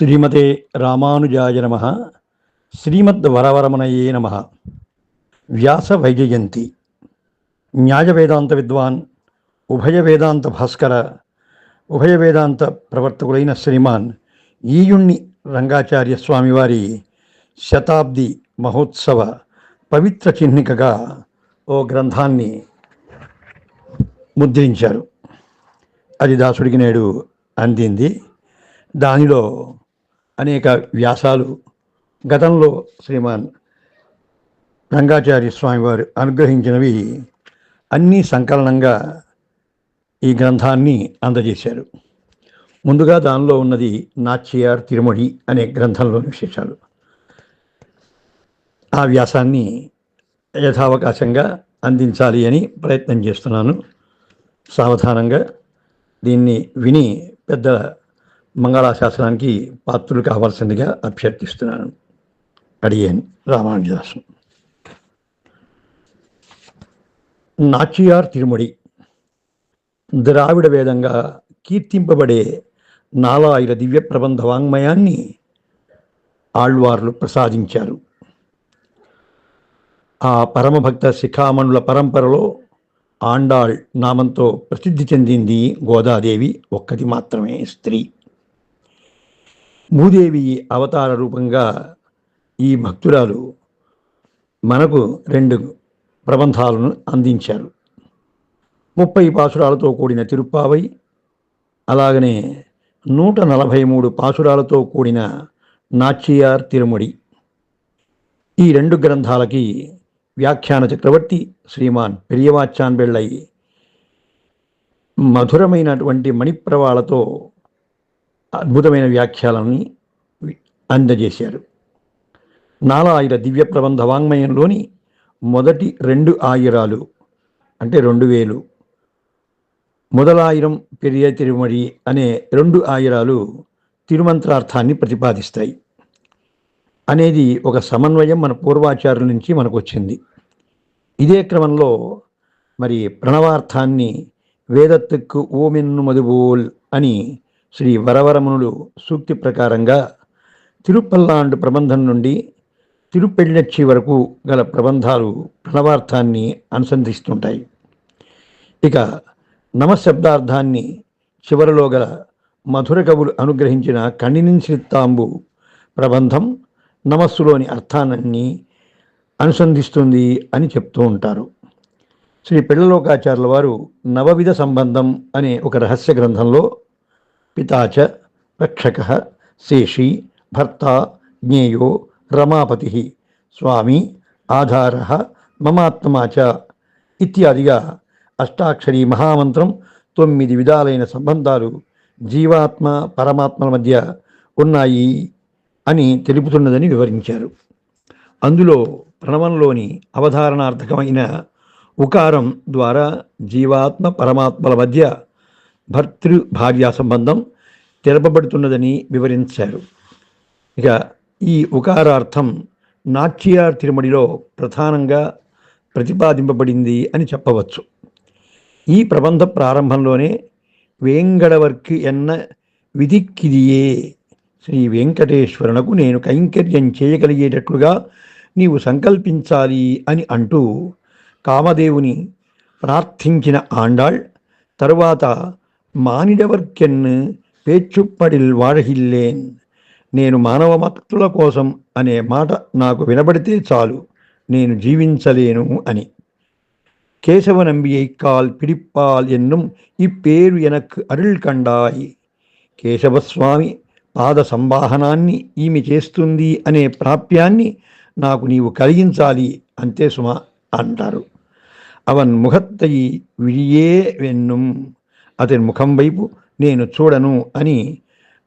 శ్రీమతే రామానుజాయ నమ. శ్రీమద్ వరవరమణయే నమ. వ్యాస వైజయంతి. న్యాయ వేదాంత విద్వాన్ ఉభయ వేదాంత భాస్కర ఉభయ వేదాంత ప్రవర్తకులైన శ్రీమాన్ ఈయుణ్ణి రంగాచార్య స్వామివారి శతాబ్ది మహోత్సవ పవిత్ర చిహ్నికగా ఓ గ్రంథాన్ని ముద్రించారు. అది దాసుడికి నేడు అందింది. దానిలో అనేక వ్యాసాలు. గతంలో శ్రీమాన్ రంగాచార్య స్వామివారు అనుగ్రహించినవి అన్నీ సంకలనంగా ఈ గ్రంథాన్ని అందజేశారు. ముందుగా దానిలో ఉన్నది నాచియార్ తిరుమడి అనే గ్రంథంలోని విశేషాలు. ఆ వ్యాసాన్ని యథావకాశంగా అందించాలి అని ప్రయత్నం చేస్తున్నాను. సావధానంగా దీన్ని విని పెద్ద మంగళాశాసనానికి పాత్రులు కావాల్సిందిగా అభ్యర్థిస్తున్నాను. అడిగాను రామానుజదాసు. నాచియార్ తిరుమడి ద్రావిడ వేదంగా కీర్తింపబడే నాలాయిల దివ్య ప్రబంధ వాంగ్మయాన్ని ఆళ్వార్లు ప్రసాదించారు. ఆ పరమభక్త శిఖామణుల పరంపరలో ఆండాళ్ నామంతో ప్రసిద్ధి చెందింది గోదాదేవి ఒక్కటి మాత్రమే స్త్రీ. భూదేవి అవతార రూపంగా ఈ భక్తురాలు మనకు రెండు ప్రబంధాలను అందించారు. ముప్పై పాసురాలతో కూడిన తిరుప్పావై అలాగనే నూట నలభై మూడు పాసురాలతో కూడిన నాచియార్ తిరుముడి. ఈ రెండు గ్రంథాలకి వ్యాఖ్యాన చక్రవర్తి శ్రీమాన్ పెరియవాచాన్ బెళ్ళై మధురమైనటువంటి మణిప్రవాళతో అద్భుతమైన వ్యాఖ్యలని అందజేశారు. నాలాయిర దివ్య ప్రబంధ వాంగ్మయంలోని మొదటి రెండు ఆయురాలు అంటే రెండు వేలు మొదలాయిరం పెరియ తిరుమడి అనే రెండు ఆయురాలు తిరుమంత్రార్థాన్ని ప్రతిపాదిస్తాయి. అనేది ఒక సమన్వయం మన పూర్వాచారుల నుంచి మనకు వచ్చింది ఇదే క్రమంలో మరి ప్రణవార్థాన్ని వేదత్తుకు ఓమెన్ను మధుబోల్ అని శ్రీ వరవరమునులు సూక్తి ప్రకారంగా తిరుపల్లాండు ప్రబంధం నుండి తిరుపెళ్ళచ్చి వరకు గల ప్రబంధాలు ప్రణవార్థాన్ని అనుసంధిస్తుంటాయి. ఇక నమశబ్దార్థాన్ని చివరిలో గల మధుర కవులు అనుగ్రహించిన కణినింశ్రిత్తాంబు ప్రబంధం నమస్సులోని అర్థాన్ని అనుసంధిస్తుంది అని చెప్తూ ఉంటారు. శ్రీ పిల్లలోకాచార్యుల వారు నవవిధ సంబంధం అనే ఒక రహస్య గ్రంథంలో పితాచ రక్షక శేషి భర్త జ్ఞేయో రమాపతి స్వామి ఆధార మమాత్మా చ ఇత్యాదిగా అష్టాక్షరి మహామంత్రం తొమ్మిది విధాలైన సంబంధాలు జీవాత్మ పరమాత్మల మధ్య ఉన్నాయి అని తెలుపుతున్నదని వివరించారు. అందులో ప్రణవంలోని అవధారణార్థకమైన ఉకారం ద్వారా జీవాత్మ పరమాత్మల మధ్య భర్తృ భార్యా సంబంధం తెరపబడుతున్నదని వివరించారు. ఇక ఈ ఉకారార్థం నాట్యార్ తిరుమడిలో ప్రధానంగా ప్రతిపాదింపబడింది అని చెప్పవచ్చు. ఈ ప్రబంధ ప్రారంభంలోనే వేంగడవర్కి ఎన్న విధిక్కిదియే శ్రీ వెంకటేశ్వరునకు నేను కైంకర్యం చేయగలిగేటట్లుగా నీవు సంకల్పించాలి అని అంటూ కామదేవుని ప్రార్థించిన ఆండాళ్ తరువాత మానిడవర్కెన్ను పేచుప్పడిల్ వాడహిల్లేన్. నేను మానవ భక్తుల కోసం అనే మాట నాకు వినబడితే చాలు నేను జీవించలేను అని. కేశవ నம்பிయైకాల్ పిడిప్పాల్ ఎన్నుం ఈ పేరు ఎనక్ అరుళ్ కండాయి. కేశవస్వామి పాద సంవాహనాన్ని ఈమె చేస్తుంది అనే ప్రాప్యాన్ని నాకు నీవు కలిగించాలి అంతే సుమ అంటారు. అవన్ ముఖత్తయి విడియే వెన్నుం. అతని ముఖం వైపు నేను చూడను అని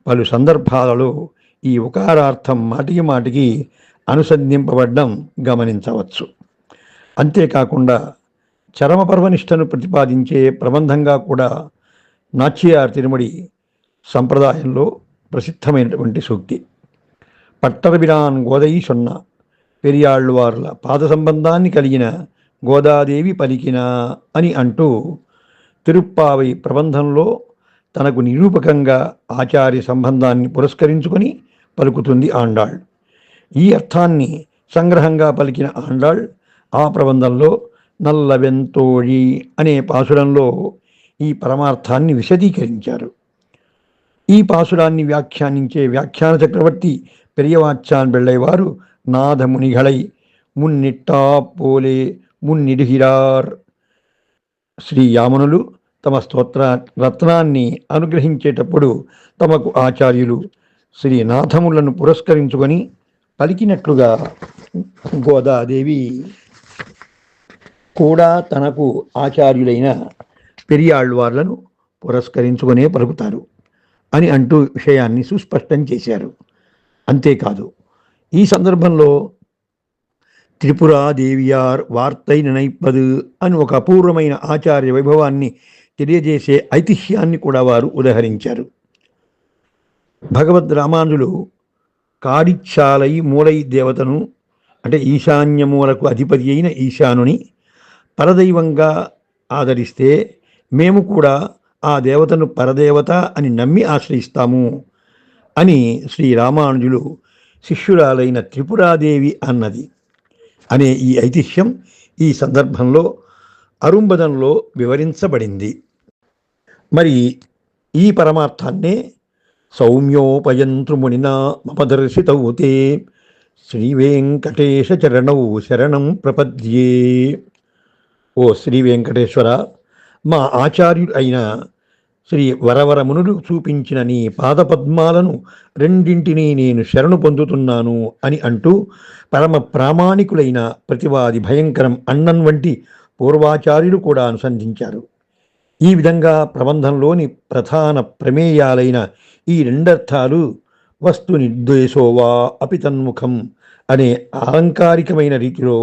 పలు సందర్భాలలో ఈ ఉకారార్థం మాటికి మాటికి అనుసంధింపబడ్డం గమనించవచ్చు. అంతేకాకుండా చరమపర్వనిష్టను ప్రతిపాదించే ప్రబంధంగా కూడా నాచ్యార్ తిరుమడి సంప్రదాయంలో ప్రసిద్ధమైనటువంటి సూక్తి. పట్టరబిరాన్ గోదయి సొన్న పెరియాళ్ళవార్ల పాద సంబంధాన్ని కలిగిన గోదాదేవి పలికిన అని అంటూ తిరుప్పావై ప్రబంధంలో తనకు నిరూపకంగా ఆచార్య సంబంధాన్ని పురస్కరించుకొని పలుకుతుంది ఆండాళ్. ఈ అర్థాన్ని సంగ్రహంగా పలికిన ఆండాళ్ ఆ ప్రబంధంలో నల్లవెంతోళి అనే పాసురంలో ఈ పరమార్థాన్ని విశదీకరించారు. ఈ పాసురాన్ని వ్యాఖ్యానించే వ్యాఖ్యాన చక్రవర్తి పెరియవాచ్యాన్ వెళ్ళేవారు నాథమునిఘళై మున్నిట్టా పోలే మున్నిడిహిరార్ శ్రీ యామునులు తమ స్తోత్ర రత్నాన్ని అనుగ్రహించేటప్పుడు తమకు ఆచార్యులు శ్రీ నాథములను పురస్కరించుకొని పలికినట్లుగా గోదాదేవి కూడా తనకు ఆచార్యులైన పెరియాళ్వార్లను పురస్కరించుకునే పలుకుతారు అని అంటూ విషయాన్ని సుస్పష్టం చేశారు. అంతేకాదు ఈ సందర్భంలో త్రిపురాదేవియార్ వార్తై నినైప్పదు అని ఒక అపూర్వమైన ఆచార్య వైభవాన్ని తెలియజేసే ఐతిహ్యాన్ని కూడా వారు ఉదహరించారు. భగవద్ రామానుజులు కాడిచ్చాలై మూలై దేవతను అంటే ఈశాన్య మూలకు అధిపతి అయిన ఈశానుని పరదైవంగా ఆదరిస్తే మేము కూడా ఆ దేవతను పరదేవత అని నమ్మి ఆశ్రయిస్తాము అని శ్రీ రామానుజులు శిష్యురాలైన త్రిపురాదేవి అన్నది. అనే ఈ ఐతిహ్యం ఈ సందర్భంలో అరుంబదంలో వివరించబడింది. మరి ఈ పరమార్థాన్నే సౌమ్యోపయంతృమునినా మమ శ్రీ శరణం ప్రపద్యే. ఓ శ్రీ వెంకటేశ్వర మా ఆచార్యుడు అయిన శ్రీ వరవరమునుడు చూపించిన నీ పాదపద్మాలను రెండింటినీ నేను శరణు పొందుతున్నాను అని అంటూ పరమ ప్రామాణికులైన ప్రతివాది భయంకరం అన్నం వంటి పూర్వాచార్యులు కూడా అనుసంధించారు. ఈ విధంగా ప్రబంధంలోని ప్రధాన ప్రమేయాలైన ఈ రెండర్థాలు వస్తు నిర్దేశోవా అపితన్ముఖం అనే అలంకారికమైన రీతిలో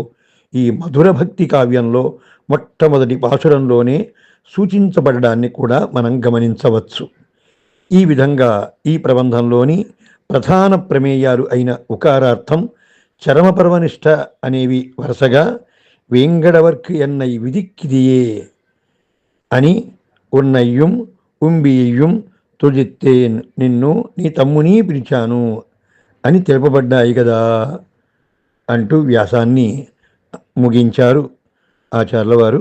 ఈ మధుర భక్తి కావ్యంలో మొట్టమొదటి పాసురంలోనే సూచించబడడాన్ని కూడా మనం గమనించవచ్చు. ఈ విధంగా ఈ ప్రబంధంలోని ప్రధాన ప్రమేయాలు అయిన ఉకారార్థం చరమపర్వనిష్ట అనేవి వరుసగా వేంగడవర్కి ఎన్నై విదిక్కిదియే అని ఉన్నయ్యం ఉంబియ్యం తుజిత్తేన్ నిన్ను నీ తమ్ముని పిలిచాను అని తెలుపబడ్డాయి కదా అంటూ వ్యాసాన్ని ముగించారు ఆచార్యుల వారు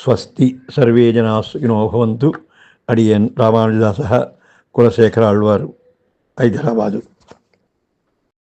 స్వస్తి సర్వే జనా సుఖినో అడియన్ రామానుజదాస కులశేఖర ఆళ్వారు హైదరాబాదు